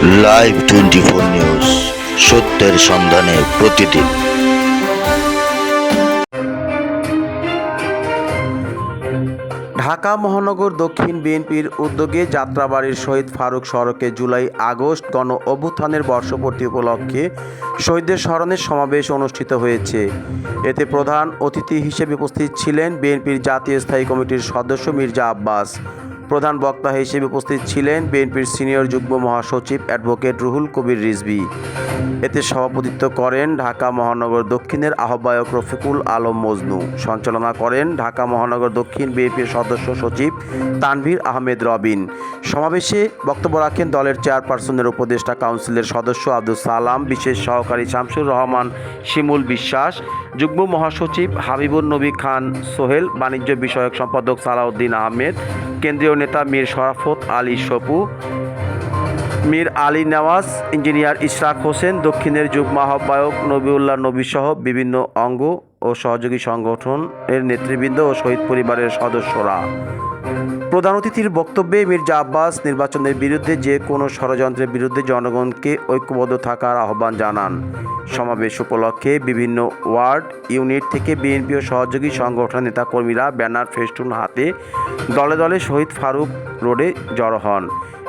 Live twenty four news সত্যের সন্ধানে প্রতিদিন। ঢাকা মহানগর দক্ষিণ বিএনপির উদ্যোগে যাত্রাবাড়ির শহীদ ফারুক সড়কে জুলাই আগস্ট গণ অভ্যুত্থানের বর্ষপূর্তি উপলক্ষে শহীদদের স্মরণের সমাবেশ অনুষ্ঠিত হয়েছে। এতে প্রধান অতিথি হিসেবে উপস্থিত ছিলেন বিএনপির জাতীয় স্থায়ী কমিটির সদস্য মির্জা আব্বাস প্রধান বক্তা হিসেবে উপস্থিত ছিলেন বিএনপির সিনিয়র যুগ্ম মহাসচিব অ্যাডভোকেট রুহুল কবির রিজভী। এতে সভাপতিত্ব করেন ঢাকা মহানগর দক্ষিণের আহ্বায়ক রফিকুল আলম মজনু। সঞ্চালনা করেন ঢাকা মহানগর দক্ষিণ বিএনপির সদস্য সচিব তানভীর আহমেদ রবিন। সমাবেশে বক্তব্য রাখেন দলের চেয়ারপারসনের উপদেষ্টা কাউন্সিলের সদস্য আব্দুল সালাম, বিশেষ সহকারী শামসুর রহমান, শিমুল বিশ্বাস, যুগ্ম মহাসচিব হাবিবুর নবী খান সোহেল, বাণিজ্য বিষয়ক সম্পাদক সালাউদ্দিন আহমেদ, কেন্দ্রীয় নেতা মীর শরাফত আলী সপু মীর আলী নেওয়াজ, ইঞ্জিনিয়ার ইশরাক হোসেন, দক্ষিণের যুগ্ম আহ্বায়ক নবিউল্লাহ নবী সহ বিভিন্ন অঙ্গ ও সহযোগী সংগঠনের নেতৃবৃন্দ ও শহীদ পরিবারের সদস্যরা। প্রধান অতিথির বক্তব্যে মির্জা আব্বাস নির্বাচনের বিরুদ্ধে যে কোনো ষড়যন্ত্রের বিরুদ্ধে জনগণকে ঐক্যবদ্ধ থাকার আহ্বান জানান। সমাবেশ উপলক্ষে বিভিন্ন ওয়ার্ড, ইউনিট থেকে বিএনপি ও সহযোগী সংগঠন নেতাকর্মীরা ব্যানার ফেস্টুন হাতে দলে দলে শহীদ ফারুক রোডে জড়ো হন।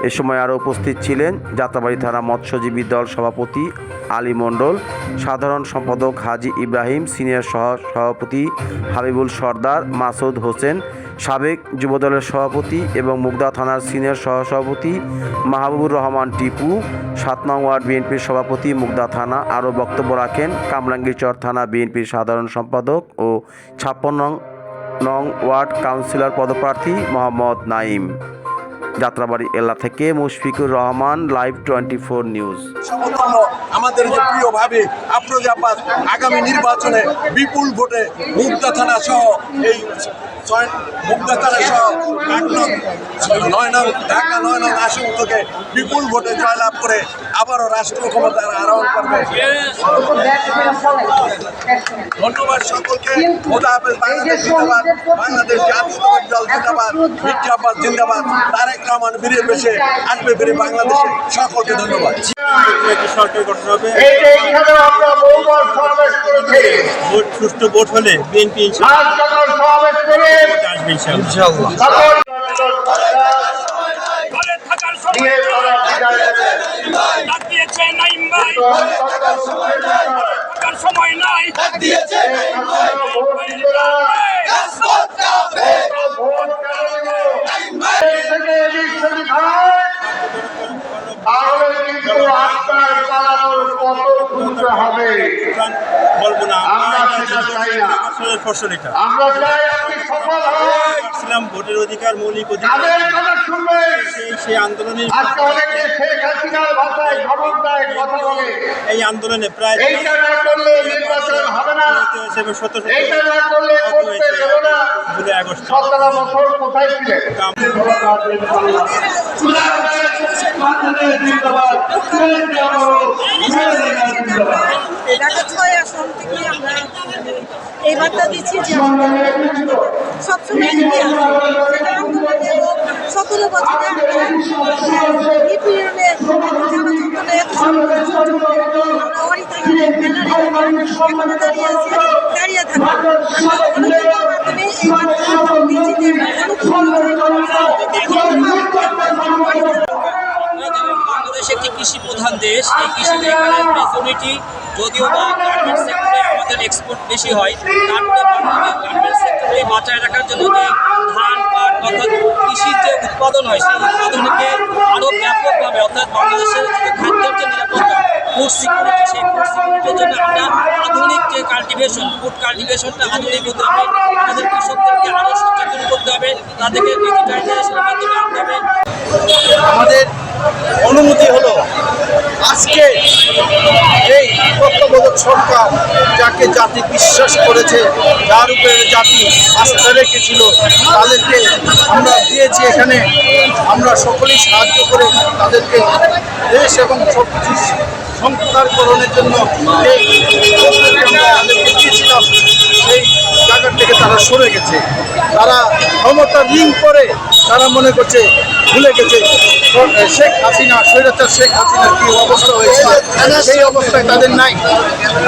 এ সময় আরও উপস্থিত ছিলেন যাত্রাবাড়ি থানা মৎস্যজীবী দল সভাপতি আলী মণ্ডল, সাধারণ সম্পাদক হাজি ইব্রাহিম, সিনিয়র সহ সভাপতি হাবিবুল সর্দার, মাসুদ হোসেন সাবেক যুবদলের সভাপতি এবং মুগদা থানার সিনিয়র সহসভাপতি মাহবুবুর রহমান টিপু, সাত নং ওয়ার্ড বিএনপির সভাপতি মুগদা থানা আরও বক্তব্য রাখেন কামরাঙ্গীরচর থানা বিএনপির সাধারণ সম্পাদক ও ছাপ্পান্ন নং নং ওয়ার্ড কাউন্সিলর পদপ্রার্থী মোহাম্মদ নাইম যাত্রাবাড়ি এলা থেকে Mushfiqur Rahman live twenty four news আমাদের যে প্রিয় ভাবি আফরোজ আব্বাস আগামী নির্বাচনে বিপুল ভোটে মুগদা থানা সহ এই মুগদা থানা সহ নয় নং, ঢাকা নয় নং আসন থেকে বিপুল ভোটে জয়লাভ করে আবারও রাষ্ট্র ক্ষমতার আরোহণ করবে। ধন্যবাদ সকলকে। বাংলাদেশ জিন্দাবাদ। বাংলাদেশ জাতীয়তাবাদী দল জিন্দাবাদ। মির্জা আব্বাস জিন্দাবাদ। তারেক রহমান ফিরে পেশে আসবে ফিরে বাংলাদেশে। সকলকে ধন্যবাদ। সরকার গঠন হবে। এই যে এখানে আমরা বহুবার সমাবেশ করেছি। ভোট সুষ্ঠু ভোট হলে বিএনপি আসবে। দিয়েছে নাইম ভাই। থাকার সময় নাই। এই আপনারা ভোট দিতে না, ভোট কেন দিল? এই সেদিক হয়, তাহলে কিন্তু আপনার পালানোর কত খুঁজতে হবে? বলব না। আমরা সেটা চাই না। আমরা চাই আপনি সফল হন। ইসলাম ভোটের অধিকার মৌলিক অধিকার। কথা শুনবেন। সেই সেই আন্দোলনে আজকে অনেকে শেখ হাসিনার ভাষায় খবর দেয় কথা বলে। এই আন্দোলনে প্রায় এইটা না করলে নির্বাচন হবে না। হিসেবে শত শত এইটা না করলে করতে দেবো না। July August. সতেরো বছর কোথায় ছিলেন? ঢাকা ছয় আসন থেকে আমরা এই বার্তা দিচ্ছি যে সবসময় এগিয়ে। সেটা আন্দোলনে হোক, সতেরো দাঁড়িয়ে আছি বাংলাদেশ একটি কৃষি প্রধান দেশ, এই কৃষিতে এখানে মেজরিটি যদিও বা গার্মেন্টস সেক্টরে আমাদের এক্সপোর্ট বেশি হয় তারপরে বাংলাদেশ গার্মেন্টস সেক্টরকে বাঁচায় রাখার জন্য যে ধান, পাট, অর্থাৎ কৃষির যে উৎপাদন হয়, সেই উৎপাদনকে আরও ব্যাপকভাবে, অর্থাৎ বাংলাদেশের যে খাদ্যের যে নিরাপত্তা ফুড সিকিউরিটি সেই ফুড সিকিউরিটির জন্য আমরা আধুনিক যে কাল্টিভেশন ফুড কাল্টিভেশনটা আধুনিক হতে হবে। আমাদের কৃষকদেরকে আরও সচেতন করতে হবে, তাদেরকে ডিজিটাইজেশনের মাধ্যমে আনতে হবে। আমাদের অনুমতি হলো আজকে এই তত্ত্বাবধায়ক সরকার যাকে জাতি বিশ্বাস করেছে, যার উপরে জাতি আস্থা রেখেছিল, তাদেরকে আমরা দিয়েছি এখানে। আমরা সকলেই সাহায্য করে তাদেরকে দেশ এবং সব কিছু সংস্কারকরণের জন্য আমরা তাদেরকে সেই জায়গা থেকে তারা সরে গেছে। তারা ক্ষমতার রিং করে তারা মনে করছে ভুলে গেছে। শেখ হাসিনা, স্বৈরাচার শেখ হাসিনার কি অবস্থা হয়েছিল সেই অবস্থায় তাদের নাই।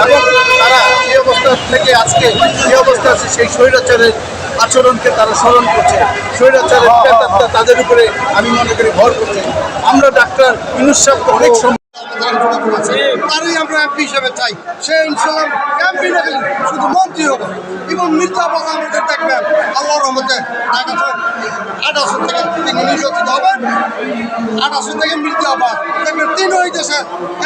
এবং তারা এই অবস্থা থেকে আজকে যে অবস্থা আছে, সেই স্বৈরাচারের আচরণকে তারা স্মরণ করছে। স্বৈরাচারের তাদের উপরে, আমি মনে করি, ভর করছে। আমরা ডাক্তার ইনুস সাহেবকে অনেক সময় তারই আমরা এমপি হিসেবে চাই। সে ইনশাল্লাহ এমপি না শুধু মন্ত্রী হবে। এবং আব্বাস আমাদের দেখবেন আল্লাহ রহমতে ঢাকা আসন থেকে তিনি নির্বাচিত হবেন। আসন থেকে মির্জা আব্বাস। দেখবেন তিন দেশে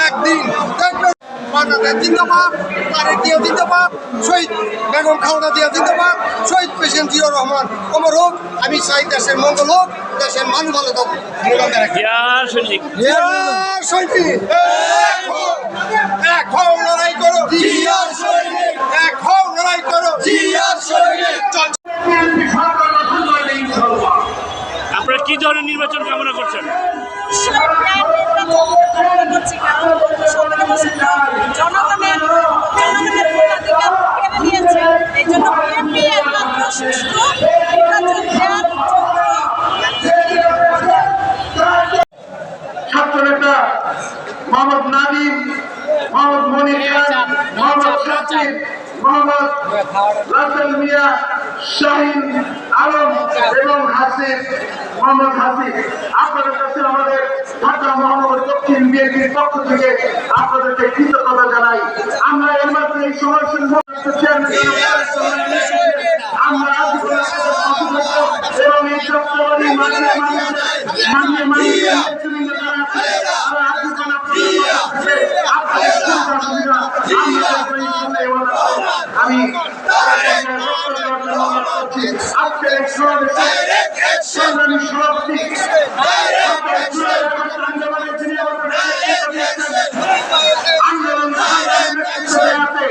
একদিন দেখবেন বাংলাদেশ জিন্দাবাদ তারেক দিয়ে জিন্দাবাদ শহীদ বেগম খালেদা দিয়া জিন্দাবাদ শহীদ প্রেসিডেন্ট জিয়াউর রহমান অমর হোক আমি চাই দেশের মঙ্গল হোক দেশের মানুষ ভালো থাকুক। সৈনিক। এক হও লড়াই করো। জিয়ার সৈনিক। এক হও লড়াই করো। জিয়ার সৈনিক। আপনারা কি ধরনের নির্বাচন কামনা করছেন? মোহাম্মদ নাদিম মোহাম্মদ মনির খান মোহাম্মদ শাকিব মোহাম্মদ রাসেল মিয়া শাহিন আলম এবং হাসিফ মোহাম্মদ হাসিফ আপনাদের কাছে আমাদের ঢাকা মহানগর দক্ষিণ বিএনপির পক্ষ থেকে আপনাদেরকে কৃতজ্ঞতা জানাই। আমরা এর মাধ্যমে এই সময় আমরা আজকের এই সমাবেশে সংগ্রামী সভাপতি আন্দোলনের যিনি আমাদের নেতৃত্ব দিয়েছেন, আন্দোলন সংগ্রামী নেতৃত্বে আছে,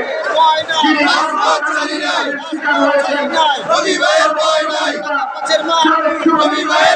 যিনি সর্বকালের শিকার হয়েছেন রবিবার ভয় নাই রবিবার